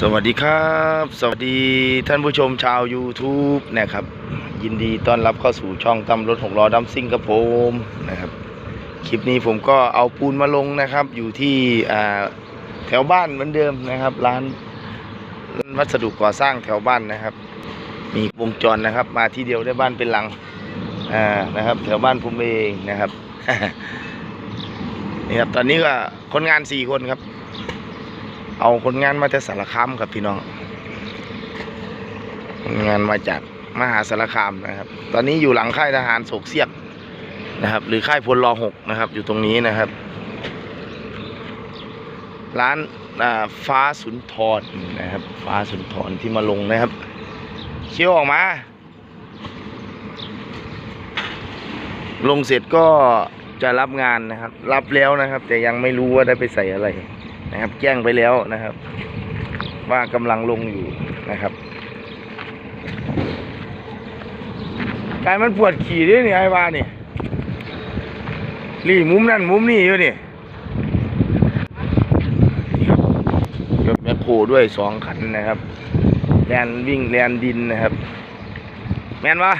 สวัสดีครับ สวัสดีท่านผู้ชมชาว YouTube นะครับ ยินดีต้อนรับเข้าสู่ช่องตำรถหกล้อดัมซิ่งกับผมนะครับ คลิปนี้ผมก็เอาปูนมาลงนะครับ อยู่ที่แถวบ้านเหมือนเดิมนะครับ ร้านร้านวัสดุก่อสร้างแถวบ้านนะครับ มีวงจรนะครับ มาที่เดียวได้บ้านเป็นหลังอ่านะครับ แถวบ้านผมเองนะครับนี่ครับตอนนี้ก็คนงานสี่คนครับ เอาคนงานมาจากสารคามครับพี่น้องคนงานมาจากมหาสารคามนะครับ ตอนนี้อยู่หลังค่ายทหารโศกเสียกนะครับ หรือค่ายพลรอหกนะครับ อยู่ตรงนี้นะครับ ร้านฟ้าสุนทรนะครับ ฟ้าสุนทรที่มาลงนะครับ เชี่ยวออกมา ลงเสร็จก็จะรับงานนะครับ รับแล้วนะครับ แต่ยังไม่รู้ว่าได้ไปใส่อะไร นะครับ แจ้งไปแล้วนะครับ ว่ากำลังลงอยู่นะครับกายมันปวดขี่ด้วยนี่ไอ้วานี่รีมุมนั่นมุมนี่อยู่นี่ยกแมคโครด้วยสองขันนะครับแลนวิ่งแลนดินนะครับ แมนวะ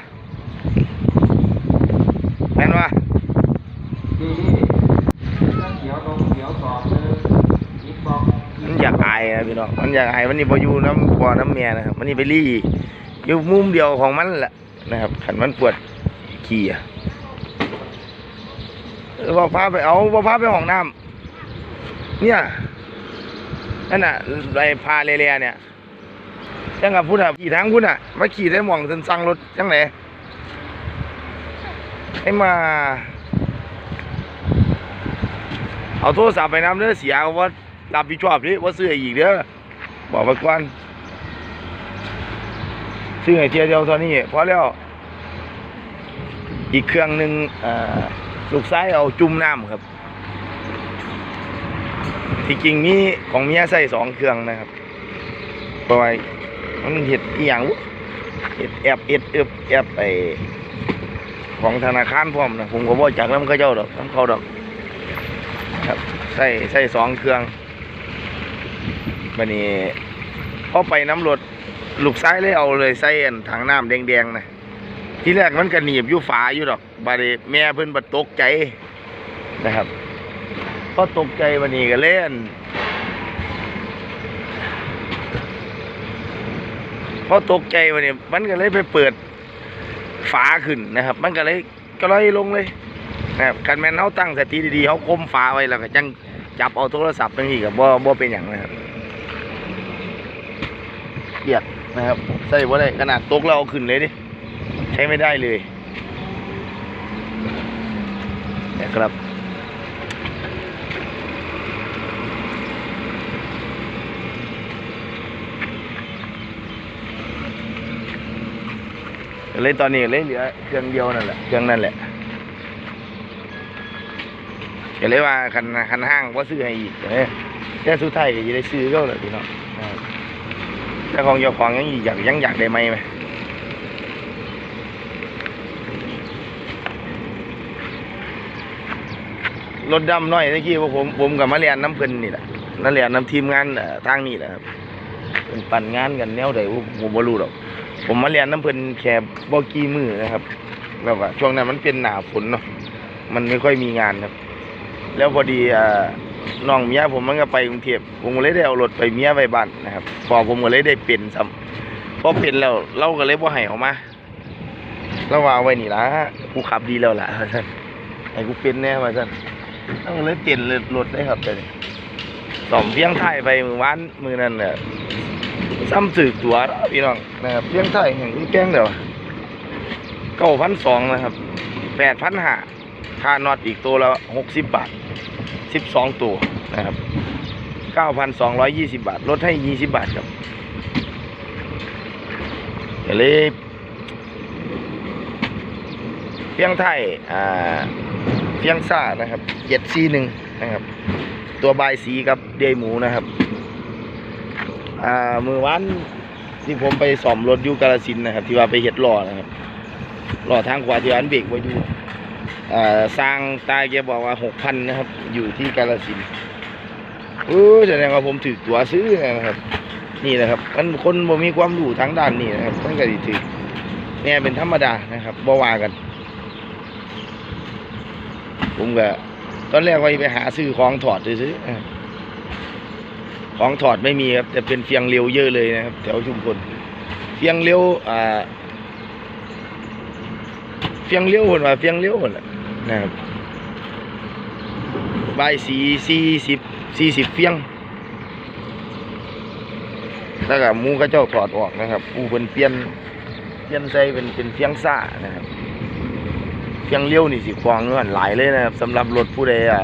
แมนวะ ดีตั้งเขียวตรงเขียวสอบเลยอีกบอก มั นอยายนะพี่น้องมันอยากอายมันนี่พออยู่น้ำพอน้ำเมียนะครับมันนี่ไปรี่อยู่มุมเดียวของมันแหละนะครับขันมันปวดขี่อะเออพาไปเอาว่าพาไปห้องน้ำเนี่ยนั่นน่ะไอ้พาเรียเนี่ยจังกับพูดอะขี่ทางพูดอะมาขี่ได้หม่องจนสั่งรถจังไหนให้มา เอาโทรศัพท์ไปน้ำเด้อเสียว่า รับผิดชอบดิว่าซื้ออีกเด้อบอกไปก่อนซื้อให้เทียเดียวเท่านี้พอแล้ว อีกเครื่องหนึ่งลูกซ้เอาจุ่มน้ำครับ ที่จริงมีของเมียใส่สองเครื่องนะครับเพราะว่ามันเห็ดอีหยังวุเห็ดแอบเอ็ดเอบแอบไอของธนาคารพร้อมนะผมก็บ่จากน้ำเขาเจ้าดอกน้ำเขาดอก ครับใส่ใส่สองเครื่อง บันนี้พอไปน้ำรถลูกซ้ายเลยเอาเลยใส่อันถังน้ำแดงๆนะที่แรกมันก็หนีบอยู่ฝาอยู่ดอกบาดนี้แม่เพิ่นบัดตกใจนะครับพอตกใจบันนี้ก็เล่นพอตกใจบันนี้มันก็เลยไปเปิดฝาขึ้นนะครับ มันก็เลยก็เลยลงเลยนะครับคันแม่นเขาตั้งสติดีๆเขาก้มฟ้าไว้แล้วก็จังจับเอาโทรศัพท์บางทีกับบ่บ่เป็นอย่างนะครับ เปียกนะครับใส่บ่ได้ขนาดตกแล้วเอาขึ้นเลยดิใช้ไม่ได้เลยนะครับเลยตอนนี้เลยเหลือเครื่องเดียวนั่นแหละเครื่องนั่นแหละก็เลยว่าคันคันห้างว่าซื้อให้อีกเอ้ยแต่สุดท้ายก็จะได้ซื้อก็เลยพี่น้อง นะครับแต่ของเจ้าของยังอยากยังอยากได้ไหมไหมรถดำน้อยเมื่อกี้พวกผมผมกับมาเรียนน้ำเพิ่นนี่แหละนั่นเรียนน้ำทีมงานทางนี้แหละครับเป็นปั่นงานกันแนวใดผมผมบ่รู้หรอก ผมมาเรียนน้ำเพิ่นแค่บ่กี่มือนะครับแบบว่าช่วงนั้นมันเป็นหนาฝนเนาะมันไม่ค่อยมีงานครับ แล้วพอดีอ่า น้องเมียผมมันก็ไปกรุงเทพผมก็เลยได้เอารถไปเมียไปบ้านนะครับพอผมก็เลยได้เป็นซ้ำพอเป็นแล้วเราก็เลยบ่ให้ออกมาเราว่าเอาไว้นี่ละกูขับดีแล้วล่ะว่าซั่นให้กูเป็นแน่ว่าซั่นเราก็เลยเปลี่ยนรถได้ครับแต่สอมเพียงไทยไปมือวานมือนั่นเนี่ยซ้ำสึกตัวพี่น้องนะครับเพียงไทยแห่งนี้แกงเดี๋ยวเก้าพันสองนะครับแปดพันห้าค่านอตอีกตัวละหกสิบบาท สิบสองตัวนะครับเก้าพันสองร้อยยี่สิบาท ลดให้ยี่สิบาทครับก็เลยเพียงไทยอ่าเพียงซ่านะครับเจ็ดซีหนึ่งนะครับ ตัวใบสีกับเดยหมูนะครับ อ่ามือวันที่ผมไปสอมรถอยูกาลสินนะครับ ที่ว่าไปเห็ดหล่อนะครับหล่อทางขวาที่อันเบรกไว้อยู่อ่าสร้างตายแกบอกว่าหกพันนะครับ อยู่ที่กาลสินธุ์เออแสดงว่าผมถือตัวซื้อนะครับ นี่แหละครับ มันคนบ่มีความรู้ทางด้านนี้นะครับมันก็สิถือแน่เป็นธรรมดานะครับบ่ว่ากัน ผมก็ตอนแรกว่าไปหาซื้อของถอดซื้อของถอดไม่มีครับแต่เป็นเฟียงเร็วเยอะเลยนะครับแถวชุมพลเฟียงเร็วอ่าเฟียงเลี้ยวคนว่าเฟียงเลี้ยวคนนะครับ ใบายสีสี่สิบสี่สิบเฟียง แล้วก็มูก็เจ้าถอดออกนะครับปูเป็นเปลี่ยนเปลี่ยนใส่เป็นเป็นเฟียงซ่านะครับ เฟียงเลี้ยวนี่สิควางเงื่อนหลายเลยนะครับสำหรับรถผู้ใดอ่า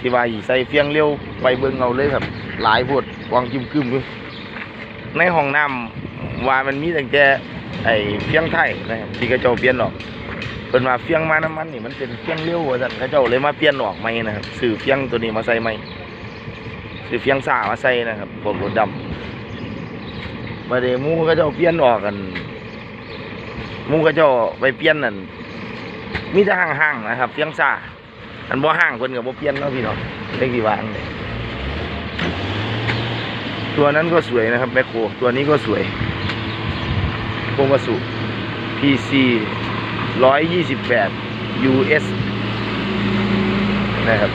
ที่ว่าใส่เฟียงเลี้ยวไปเบิ่งเอาเลยครับ หลายพวดควางจิ้มกึ้มอยู่ในห้องน้ำว่ามันมีตั้งแต่ไอ้เฟียงไทยนะครับที่เขาเจ้าเปลี่ยนออก เพิ่นว่าเฟียงมาน้ำมันนี่มันเป็นเฟียงเลี้ยวว่าซั่นเขาเจ้าเลยมาเปลี่ยนออกใหม่นะครับซื้อเฟียงตัวนี้มาใส่ใหม่ซื้อเฟียงซ่ามาใส่นะครับพวกรถดำมาเดมูเขาเจ้าเปลี่ยนออกกันมูเขาเจ้าไปเปลี่ยนนั่นมีแต่ห่างๆนะครับเฟียงซ่าอันบ่ห่างเพิ่นก็บ่เปลี่ยนเนาะพี่น้องเล็กที่วางเลยตัวนั้นก็สวยนะครับแมคโครตัวนี้ก็สวยโครงกสุ PC 128 US นะครับ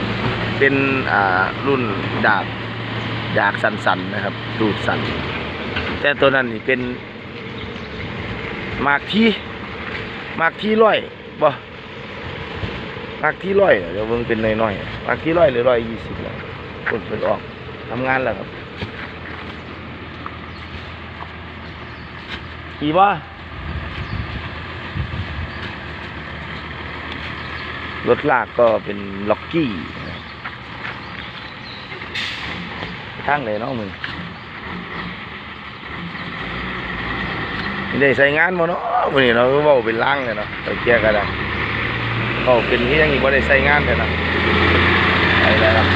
เป็นอ่ารุ่นดาบดาบสันๆนนะครับ ดูดสัน แต่ตัวนั้นนี่เป็นมากที่มากที่ร้อยบ่มากที่ร้อยเดี๋ยวเบิ่งเป็นน้อยๆมากที่ร้อยหรือร้อยยี่สิบแล้วคนเป็นออกทำงานแล้วครับอีบ่ รถลากก็เป็นล็อกกี้ทางเลยเนาะมึงไม่ได้ใส่งานมาเนาะวันนี้เราก็เว่าเป็นล่างเลยเนาะไปเกี่ยกันละเขาเป็นที่ยังอีกว่าได้ใส่งานเลยนะไปแล้วครับ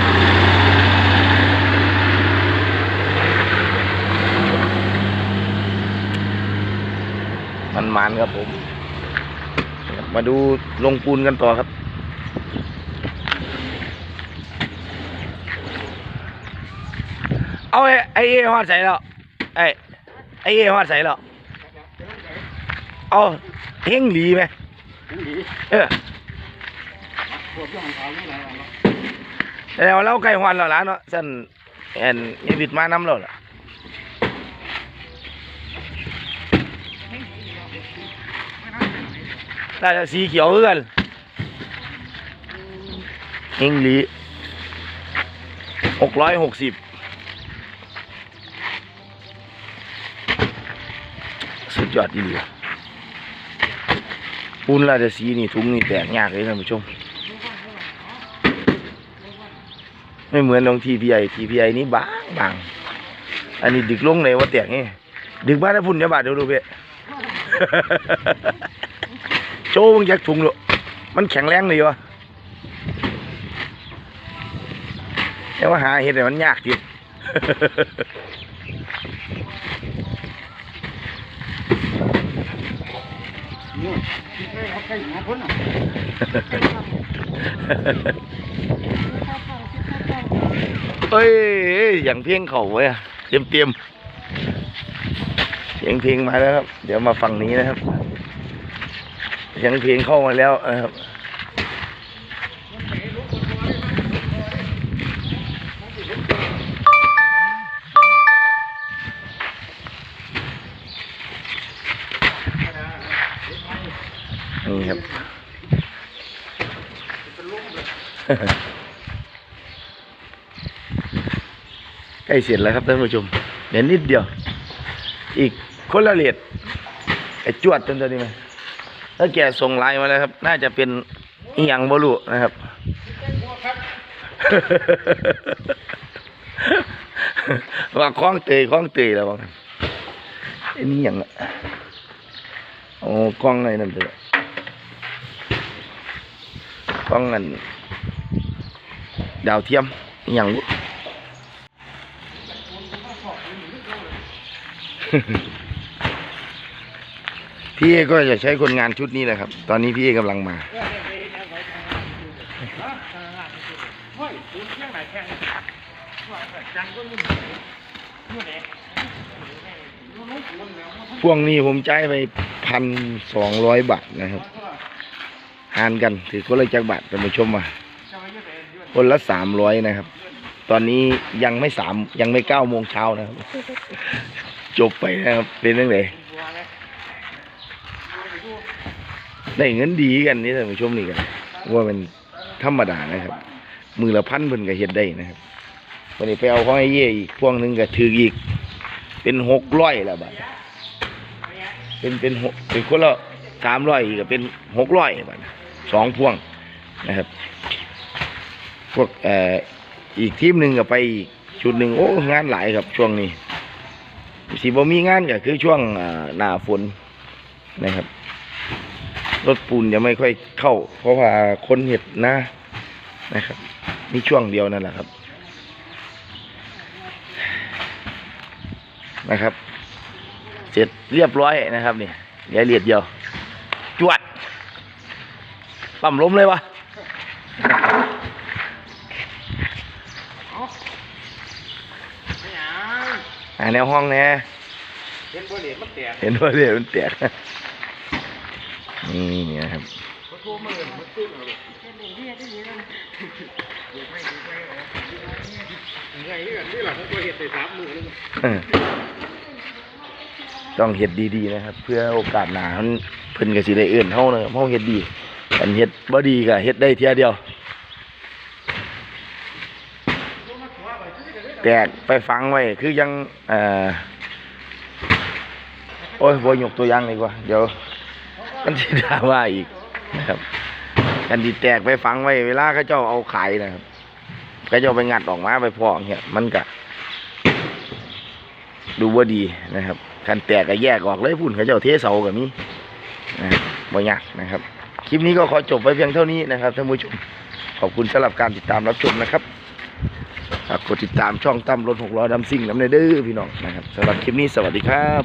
มันมันครับผม มาดูลงปูนกันต่อครับ เอาไอ้ไอ้เอฮอดใส่แล้วไอ้ไอ้เอฮอดใส่แล้วเอาเฮงหลีไหมเออแล้วเราใกล้ฮอดแล้วล่ะเนาะสั่นแอนยายบิดมานำแล้วล่ะน่าจะสีเขียวคือกันเฮงหลีหกร้อยหกสิบ ยอดดีเลยปูนราชสีนี่ถุงนี่แตกยากเลยท่านผู้ชม ไม่เหมือนของทีพีไอทีพีไอนี่บางบาง อันนี้ดึกลงเลยว่าแตกนี่ดึกบ้านได้พุ่นเดี๋ยวบาทเดี๋ยวดูเพ่โชว์มึงจากถุงเลยมันแข็งแรงเลยวะแต่ว่าหาเห็ดเนี่ยมันยากจริง เอ้ยอย่างเพียงเขาไว้อะเตรียมเตรียมเสียงเพลงมาแล้วครับ เดี๋ยวมาฝั่งนี้นะครับเสียงเพลงเข้ามาแล้วนะครับ ล้เสร็จแล้วครับท่านผู้ชมเดี๋ยวนิดเดียว อีกคนละเลดไอ้จวดจนตัวนี้ไหมถ้าแกส่งไลน์มาแล้วครับ น่าจะเป็นอีหยังบรูนะครับว่าคล้องเตยคล้องเตยแล้วว่างั้นไอ้นี่หยังอะโอ้กล้องอะไรนั่นเถอะกล้องนั่นดาวเทียมอย่างบุ พี่เอก็จะใช้คนงานชุดนี้แหละครับ ตอนนี้พี่เอกำลังมาพวงนี้ผมจ่ายไปพันสองร้อยบาทนะครับหารกันถือคนละจักบาทท่านผู้ชมมาคนละสามร้อยนะครับ ตอนนี้ยังไม่สามยังไม่เก้าโมงเช้านะครับ จบไปนะครับเป็นเรื่องไหนได้เงินดีกันนี่ท่านผู้ชมนี่กันว่ามันธรรมดานะครับ มือละพันเพิ่นก็เฮ็ดได้นะครับวันนี้ไปเอาของไอ้เย่อีกพวงหนึ่งก็ถืออีก เป็นหกร้อยแล้วบัดเป็นเป็นหกเป็นคนละสามร้อยอีกก็เป็นหกร้อยบัดสองพวงนะครับ พวกเอ่ออีกทีมหนึ่งก็ไปอีกชุดหนึ่งโอ้งานหลายครับช่วงนี้ สิบ่มีงานก็คือช่วงหน้าฝนนะครับ รถปูนจะไม่ค่อยเข้า เพราะว่าคนเห็ดนะนะครับมีช่วงเดียวนั่นแหละครับ นะครับ เสร็จเรียบร้อยนะครับนี่เดี๋ยวเลียดเดียว จวด ปั๊มล้มเลยวะ อ่าแนวห้องแน่เห็นบ่เหรียญมันแตกเห็นว่าเรียมันแตก นี่นะครับ มันโทรมาเลยมันขึ้นเอาเลยไงนี่กันนี่หลังก็เห็นได้สามมือเลยต้องเฮ็ดดีๆนะครับ เพื่อโอกาสหน้ามันเพิ่นก็สิได้เอื้อนเฮานะครับเฮาเฮ็ดดีอันเฮ็ดบ่ดีก็เฮ็ดได้เที่ยเดียว แตกไปฟังไว้คือยังเอ่อโอ้ยบ่ยกตัวย่างดีกว่า เดี๋ยวมันสิด่าว่าอีกนะครับกันที่แตกไปฟังไว้ เวลาเขาเจ้าเอาขายนะครับเขาเจ้าไปงัดออกมาไปพออย่างเงี้ยมันก็ดูว่าดีนะครับคันแตกก็แยกออกเลยพุ่นเขาเจ้าเทเสากับมีนะบ่ยากนะครับ คลิปนี้ก็ขอจบไว้เพียงเท่านี้นะครับท่านผู้ชมขอบคุณสำหรับการติดตามรับชมนะครับ ฝากกดติดตามช่องตั้มรถหกล้อดำซิ่งน้ำในเด้อพี่น้องนะครับสำหรับคลิปนี้สวัสดีครับ